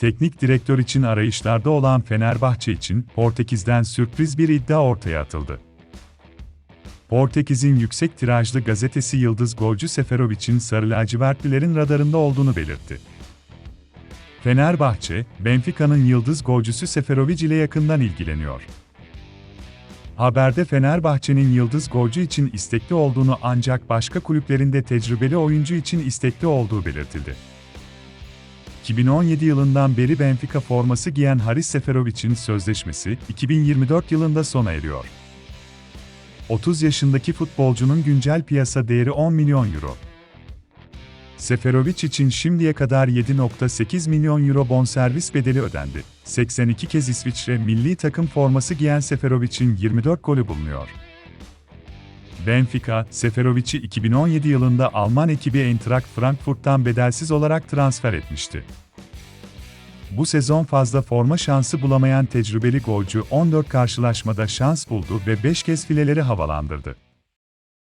Teknik direktör için arayışlarda olan Fenerbahçe için Portekiz'den sürpriz bir iddia ortaya atıldı. Portekiz'in yüksek tirajlı gazetesi Yıldız golcü Seferovic'in Sarı lacivertlilerin radarında olduğunu belirtti. Fenerbahçe, Benfica'nın yıldız golcüsü Seferovic ile yakından ilgileniyor. Haberde Fenerbahçe'nin yıldız golcü için istekli olduğunu ancak başka kulüplerinde tecrübeli oyuncu için istekli olduğu belirtildi. 2017 yılından beri Benfica forması giyen Haris Seferovic'in sözleşmesi 2024 yılında sona eriyor. 30 yaşındaki futbolcunun güncel piyasa değeri 10 milyon euro. Seferovic için şimdiye kadar 7.8 milyon euro bonservis bedeli ödendi. 82 kez İsviçre milli takım forması giyen Seferovic'in 24 golü bulunuyor. Benfica, Seferovic'i 2017 yılında Alman ekibi Eintracht Frankfurt'tan bedelsiz olarak transfer etmişti. Bu sezon fazla forma şansı bulamayan tecrübeli golcü 14 karşılaşmada şans buldu ve 5 kez fileleri havalandırdı.